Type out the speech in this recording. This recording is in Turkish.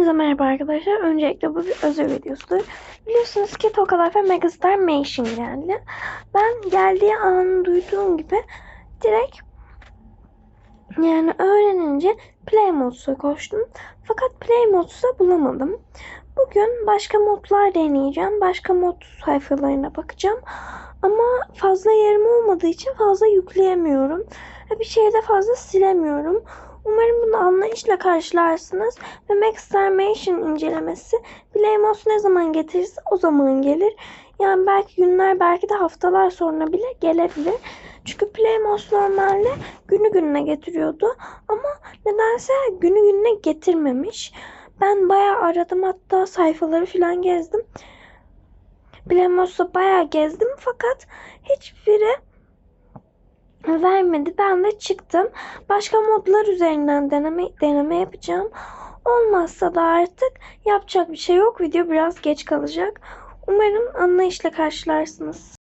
Herkese merhaba arkadaşlar. Öncelikle bu bir özür videosudur. Biliyorsunuz ki Tokalife ve Megastar Mansion geldi. Ben geldiği an duyduğum gibi direkt yani öğrenince Play Modes'a koştum. Fakat Play Modes'u bulamadım. Bugün başka modlar deneyeceğim. Başka mod sayfalarına bakacağım. Ama fazla yerim olmadığı için fazla yükleyemiyorum. Bir şeyi de fazla silemiyorum. Umarım anlayışla karşılarsınız ve Max Mansion incelemesi Playmos ne zaman getirirse o zaman gelir. Yani belki günler belki de haftalar sonra bile gelebilir. Çünkü Playmos normalde günü gününe getiriyordu ama nedense günü gününe getirmemiş. Ben bayağı aradım hatta sayfaları falan gezdim. Playmos'ta bayağı gezdim fakat hiçbiri vermedi. Ben de çıktım. Başka modlar üzerinden deneme, deneme yapacağım. Olmazsa da artık yapacak bir şey yok. Video biraz geç kalacak. Umarım anlayışla karşılarsınız.